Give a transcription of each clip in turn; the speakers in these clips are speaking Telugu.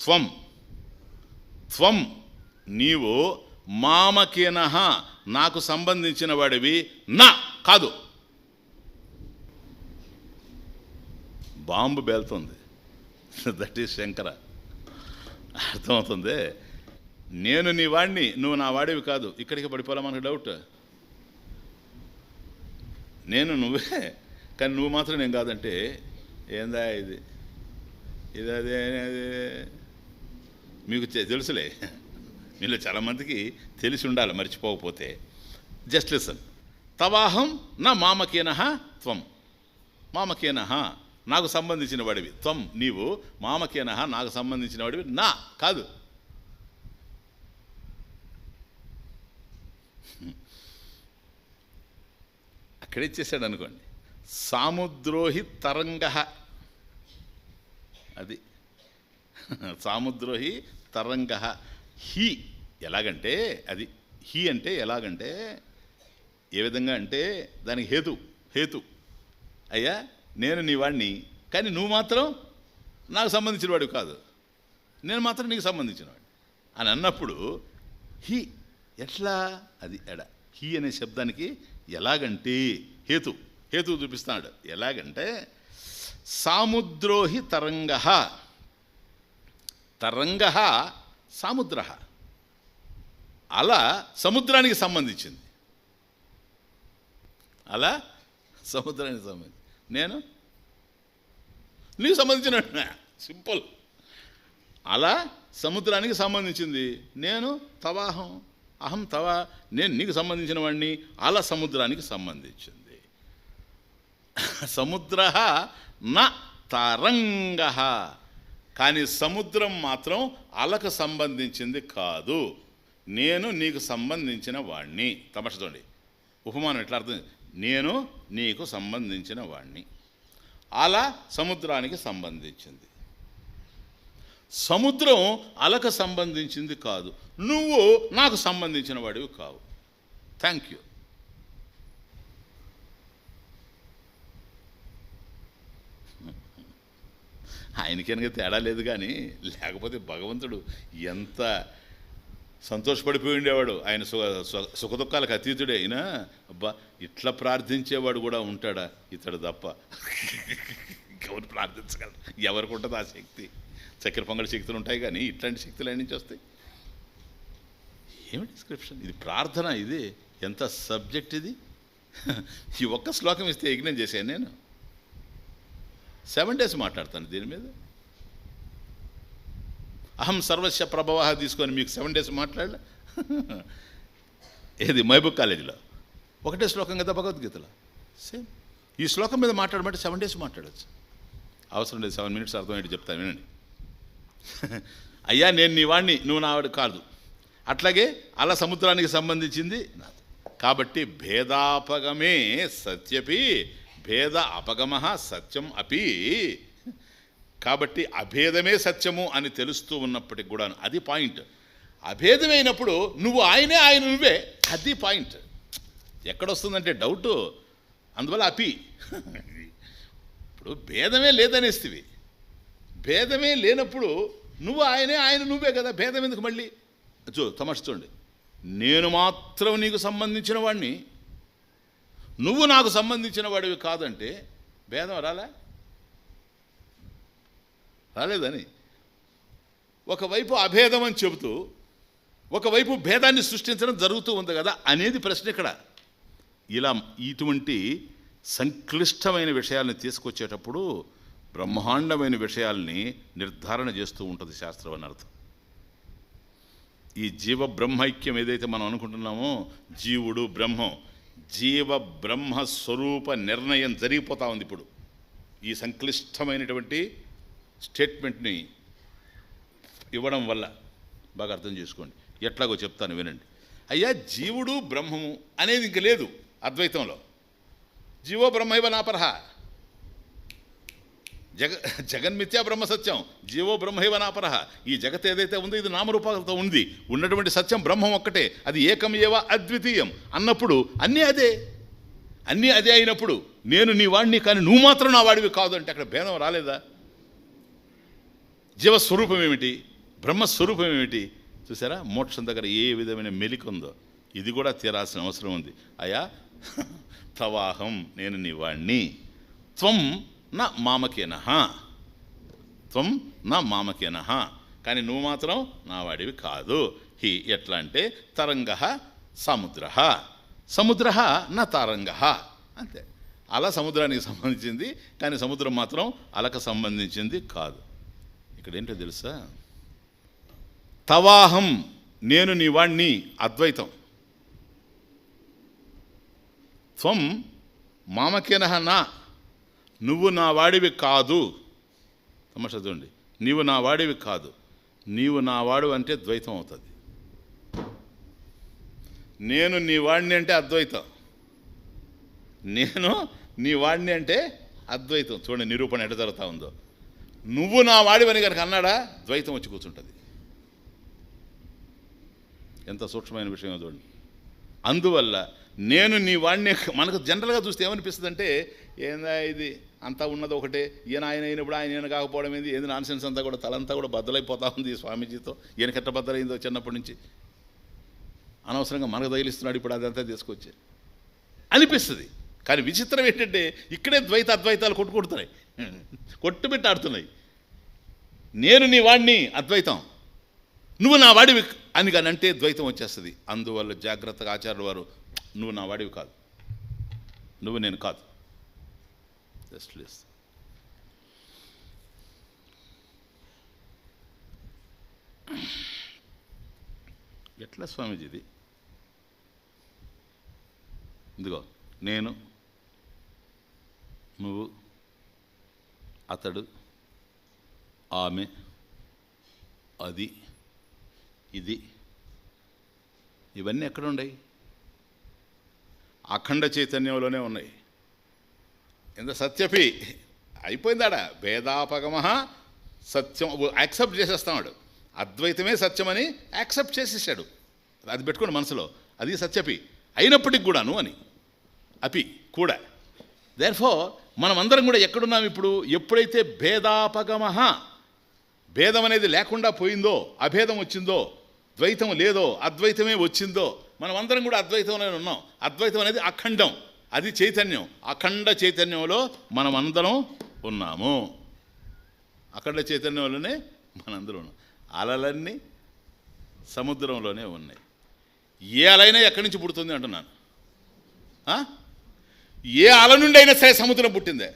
త్వం. త్వం నీవు మామకేనహ నాకు సంబంధించిన వాడివి నా కాదు. బాంబు బేల్తుంది. That is Shankara. అర్థమవుతుంది. నేను నీ వాడిని నువ్వు నా వాడివి కాదు. ఇక్కడికి పడిపోలే మనకు డౌట్ నేను నువ్వే కానీ నువ్వు మాత్రం నేను కాదంటే ఏందా ఇది? ఇది అదే అదే మీకు తెలుసులే. మీలో చాలామందికి తెలిసి ఉండాలి మర్చిపోకపోతే. Just listen. తవాహం నా మామకేనహ త్వం. మామకేనహ నాకు సంబంధించిన వాడివి. త్వం నీవు మామకేనహ నాకు సంబంధించిన వాడివి. నా కాదు. అక్కడ ఇచ్చేసాడు అనుకోండి సాముద్రోహి తరంగ. అది సాముద్రోహి తరంగ హి. ఎలాగంటే అది హి అంటే ఎలాగంటే ఏ విధంగా అంటే దానికి హేతు హేతు. అయ్యా నేను నీ వాడిని కానీ నువ్వు మాత్రం నాకు సంబంధించినవాడు కాదు. నేను మాత్రం నీకు సంబంధించినవాడు అని అన్నప్పుడు హి ఎట్లా? అది ఎడ? హి అనే శబ్దానికి ఎలాగంటే హేతు హేతు చూపిస్తున్నాడు. ఎలాగంటే సాముద్రోహి తరంగ తరంగ సాముద్ర. అలా సముద్రానికి సంబంధించింది. అలా సముద్రానికి సంబంధించి నేను? నీకు సంబంధించిన సింపుల్. అలా సముద్రానికి సంబంధించింది. నేను? తవాహం. అహం తవా. నేను నీకు సంబంధించిన వాడిని అలా సముద్రానికి సంబంధించింది. సముద్ర నా తరంగ. కానీ సముద్రం మాత్రం అలకు సంబంధించింది కాదు. నేను నీకు సంబంధించిన వాణ్ణి. తమాష ఉపమానం ఎట్లా అర్థం? నేను నీకు సంబంధించిన వాణ్ణి. అల సముద్రానికి సంబంధించింది. సముద్రం అలకు సంబంధించింది కాదు. నువ్వు నాకు సంబంధించిన వాడివి కావు. థ్యాంక్ యూ ఆయనకనక తేడా లేదు కానీ లేకపోతే భగవంతుడు ఎంత సంతోషపడిపోయి ఉండేవాడు. ఆయన సుఖ సుఖ- సుఖదుఖాలకు అతీతుడే. అయినా అబ్బా ఇట్లా ప్రార్థించేవాడు కూడా ఉంటాడా? ఇతడు తప్ప. ఎవరు ప్రార్థించగలరు? ఎవరికి ఉంటుంది ఆ శక్తి? చక్కెర పొంగడి శక్తులు ఉంటాయి కానీ ఇట్లాంటి శక్తులు ఎక్కడి నుంచి వస్తాయి? ఏమి డిస్క్రిప్షన్ ఇది ప్రార్థన ఇది ఎంత సబ్జెక్ట్ ఇది? ఈ ఒక్క శ్లోకం ఇస్తే యజ్ఞం చేశాను నేను. సెవెన్ డేస్ మాట్లాడతాను దీని మీద. అహం సర్వస్య ప్రభావ తీసుకొని మీకు సెవెన్ డేస్ మాట్లాడలే. ఏది? మహబూబ్ కాలేజీలో. ఒకటే శ్లోకం కదా భగవద్గీతలో. సేమ్ ఈ శ్లోకం మీద మాట్లాడమంటే సెవెన్ డేస్ మాట్లాడచ్చు. అవసరం లేదు సెవెన్ మినిట్స్ అర్థమయ్యేది చెప్తాను వినండి. అయ్యా నేను నీ వాడిని నువ్వు నావాడు కాదు. అట్లాగే అలా సముద్రానికి సంబంధించింది కాబట్టి భేదాపగమే సత్యపి భేద అపగమ సత్యం అపి. కాబట్టి అభేదమే సత్యము అని తెలుస్తూ ఉన్నప్పటికి కూడా అది పాయింట్. అభేదమైనప్పుడు నువ్వు ఆయనే ఆయన నువ్వే అది పాయింట్. ఎక్కడొస్తుందంటే డౌట్. అందువల్ల అపి. ఇప్పుడు భేదమే లేదనేస్తివి. భేదమే లేనప్పుడు నువ్వు ఆయనే ఆయన నువ్వే కదా భేదం ఎందుకు మళ్ళీ? చూ తమాష చూడండి. నేను మాత్రం నీకు సంబంధించిన వాడిని నువ్వు నాకు సంబంధించిన వాడివి కాదంటే భేదం రాలే? రాలేదని. ఒకవైపు అభేదం అని చెబుతూ ఒకవైపు భేదాన్ని సృష్టించడం జరుగుతూ ఉంది కదా అనేది ప్రశ్న ఇక్కడ. ఇలా ఇటువంటి సంక్లిష్టమైన విషయాల్ని తీసుకొచ్చేటప్పుడు బ్రహ్మాండమైన విషయాల్ని నిర్ధారణ చేస్తూ ఉంటుంది శాస్త్రం అని అర్థం. ఈ జీవ బ్రహ్మైక్యం ఏదైతే మనం అనుకుంటున్నామో జీవుడు బ్రహ్మం జీవ బ్రహ్మ స్వరూప నిర్ణయం జరిగిపోతా ఉంది ఇప్పుడు. ఈ సంక్లిష్టమైనటువంటి స్టేట్మెంట్ని ఇవ్వడం వల్ల బాగా అర్థం చేసుకోండి. ఎట్లాగో చెప్తాను వినండి. అయ్యా జీవుడు బ్రహ్మము అనేది ఇంక లేదు అద్వైతంలో. జీవో బ్రహ్మైవ నాపరహ. జగ జగన్ మిథ్యా బ్రహ్మ సత్యం జీవో బ్రహ్మైవ నాపరహ ఈ జగత్ ఏదైతే ఉందో ఇది నామరూపాలతో ఉంది. ఉన్నటువంటి సత్యం బ్రహ్మం ఒక్కటే. అది ఏకం ఏవ అద్వితీయం. అన్నప్పుడు అన్నీ అదే. అన్నీ అదే అయినప్పుడు నేను నీ వాడిని కానీ నువ్వు మాత్రం నా వాడివి కాదు అంటే అక్కడ భేదం రాలేదా? జీవస్వరూపం ఏమిటి? బ్రహ్మస్వరూపం ఏమిటి? చూసారా? మోక్షం దగ్గర ఏ విధమైన మెలిక ఉందో. ఇది కూడా తీరాల్సిన అవసరం ఉంది. అయా తవాహం నేను నీ వాణ్ణి. త్వం నా మామకేనహ త్వం నా మామకేనహ కానీ నువ్వు మాత్రం నా వాడివి కాదు. హి ఎట్లా అంటే తరంగ సముద్ర. సముద్ర నా తరంగ. అంతే. అల సముద్రానికి సంబంధించింది కానీ సముద్రం మాత్రం అలకు సంబంధించింది కాదు. ఇక్కడ ఏంటో తెలుసా? తవాహం నేను నీ వాణ్ణి అద్వైతం. త్వం మామకేనహ నా. నువ్వు నా వాడివి కాదు. తమాషా చూడండి. నీవు నా వాడివి కాదు. నీవు నా వాడు అంటే ద్వైతం అవుతుంది. నేను నీ వాడిని అంటే అద్వైతం. నేను నీ వాడిని అంటే అద్వైతం. చూడండి నిరూపణ ఎట జరుగుతూ ఉందో. నువ్వు నా వాడివని కనుక అన్నాడా ద్వైతం వచ్చి కూర్చుంటుంది. ఎంత సూక్ష్మమైన విషయం చూడండి. అందువల్ల నేను నీ వాడిని మనకు జనరల్గా చూస్తే ఏమనిపిస్తుంది అంటే ఏందా ఇది? అంతా ఉన్నది ఒకటే. ఈయన ఆయన అయినప్పుడు ఆయన ఈయన కాకపోవడం ఏంది? ఏంది నాన్సెన్స్ అంతా కూడా? తలంతా కూడా బద్దలైపోతా ఉంది స్వామీజీతో. ఈయన కట్ట బద్దలైందో చిన్నప్పటి నుంచి. అనవసరంగా మనకు తగిలిస్తున్నాడు ఇప్పుడు అదంతా తీసుకొచ్చి అనిపిస్తుంది. కానీ విచిత్రం ఏంటంటే ఇక్కడే ద్వైత అద్వైతాలు కొట్టుకొడుతున్నాయి కొట్టుబెట్టాడుతున్నాయి నేను నీ వాడిని అద్వైతం. నువ్వు నా వాడివి. అని కానీ అంటే ద్వైతం వచ్చేస్తుంది. అందువల్ల జాగ్రత్తగా ఆచార్యుల వారు నువ్వు నా వాడివి కాదు. నువ్వు నేను కాదు. జస్ట్ లిస్ ఎట్లా స్వామీజీ ఇది? ఇదిగో నేను నువ్వు అతడు ఆమె అది ఇది ఇవన్నీ ఎక్కడ ఉన్నాయి? అఖండ చైతన్యంలోనే ఉన్నాయి. ఎంత సత్యపి. అయిపోయిందాడ? భేదాపగమ సత్యం యాక్సెప్ట్ చేసేస్తాడు అద్వైతమే సత్యమని యాక్సెప్ట్ చేసేసాడు. అది పెట్టుకోండి మనసులో. అది సత్యపి. అయినప్పటికి కూడాను అని. అపి కూడా. దేర్ఫో మనమందరం కూడా ఎక్కడున్నాం ఇప్పుడు? ఎప్పుడైతే భేదాపగమ భేదం అనేది లేకుండా పోయిందో అభేదం వచ్చిందో ద్వైతం లేదో అద్వైతమే వచ్చిందో మనం అందరం కూడా అద్వైతంలోనే ఉన్నాం. అద్వైతం అనేది అఖండం. అది చైతన్యం అఖండ చైతన్యంలో మనం అందరం ఉన్నాము. అఖండ చైతన్యంలోనే మనందరం ఉన్నాం. అలలన్నీ సముద్రంలోనే ఉన్నాయి. ఏ అలైనా ఎక్కడి నుంచి పుడుతుంది అంటున్నాను. ఏ అల నుండి అయినా సరే సముద్రం పుట్టిందే.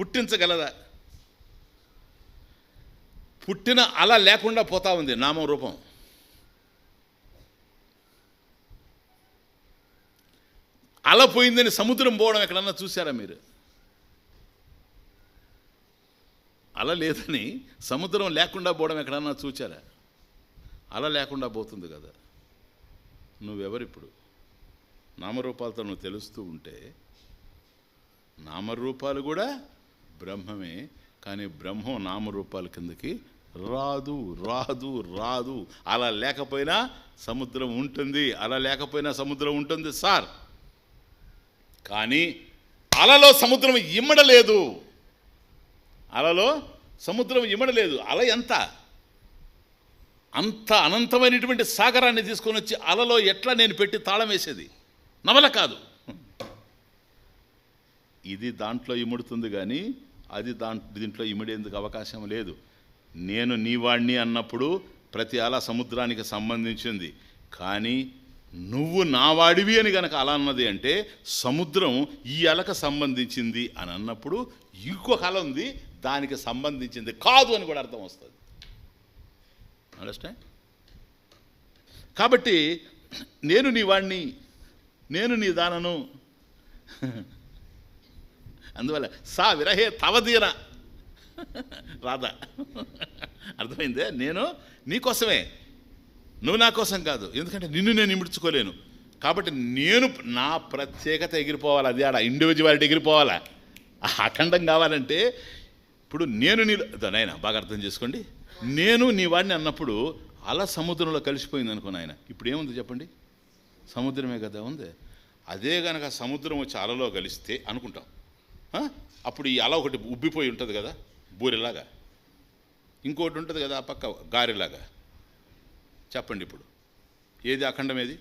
పుట్టించగలదా? పుట్టిన అల లేకుండా పోతా ఉంది నామం రూపం. అల పోయిందని సముద్రం పోవడం ఎక్కడన్నా చూసారా మీరు? అల లేదని సముద్రం లేకుండా పోవడం ఎక్కడన్నా చూచారా? అల లేకుండా పోతుంది కదా. నువ్వెవరిప్పుడు? నామరూపాలతో నువ్వు తెలుస్తూ ఉంటే నామరూపాలు కూడా బ్రహ్మమే కానీ బ్రహ్మం నామరూపాల కిందకి రాదు రాదు రాదు. అలా లేకపోయినా సముద్రం ఉంటుంది. అలా లేకపోయినా సముద్రం ఉంటుంది సార్. కానీ అలలో సముద్రం ఇమ్మడలేదు. అలలో సముద్రం ఇమ్మడలేదు. అల ఎంత? అంత అనంతమైనటువంటి సాగరాన్ని తీసుకొని వచ్చి అలలో ఎట్లా నేను పెట్టి తాళం వేసేది? నవల కాదు. ఇది దాంట్లో ఇముడుతుంది కానీ అది దాంట్లో దీంట్లో ఇమిడేందుకు అవకాశం లేదు. నేను నీవాణ్ణి అన్నప్పుడు ప్రతి అల సముద్రానికి సంబంధించింది. కానీ నువ్వు నావాడివి అని గనక అలా అన్నది అంటే సముద్రం ఈ అలకు సంబంధించింది అని అన్నప్పుడు ఇంకొక అల ఉంది దానికి సంబంధించింది కాదు అని కూడా అర్థం వస్తుంది. అండర్స్టాండ్ కాబట్టి నేను నీ వాణ్ణి నేను నీ దానను. అందువల్ల సా విరహే తవదీన రాధా. అర్థమైందే? నేను నీకోసమే నువ్వు నా కోసం కాదు. ఎందుకంటే నిన్ను నేను ఇమిడ్చుకోలేను కాబట్టి నేను నా ప్రత్యేకత ఎగిరిపోవాలి. అది ఆడ ఇండివిజువాలిటీ ఎగిరిపోవాలా? అఖండం కావాలంటే ఇప్పుడు నేను నీ నాయన బాగా అర్థం చేసుకోండి. నేను నీ వాడిని అన్నప్పుడు అలా సముద్రంలో కలిసిపోయింది అనుకో నాయన. ఇప్పుడు ఏముంది చెప్పండి? సముద్రమే కదా ఉంది. అదే గనక సముద్రం వచ్చి అలలో కలిస్తే అనుకుంటాం. అప్పుడు ఈ అల ఒకటి ఉబ్బిపోయి ఉంటుంది కదా? బూరెలాగా. ఇంకోటి ఉంటుంది కదా ఆ పక్క గారెలాగా. చెప్పండి ఇప్పుడు. ఏది అఖండం ఏది?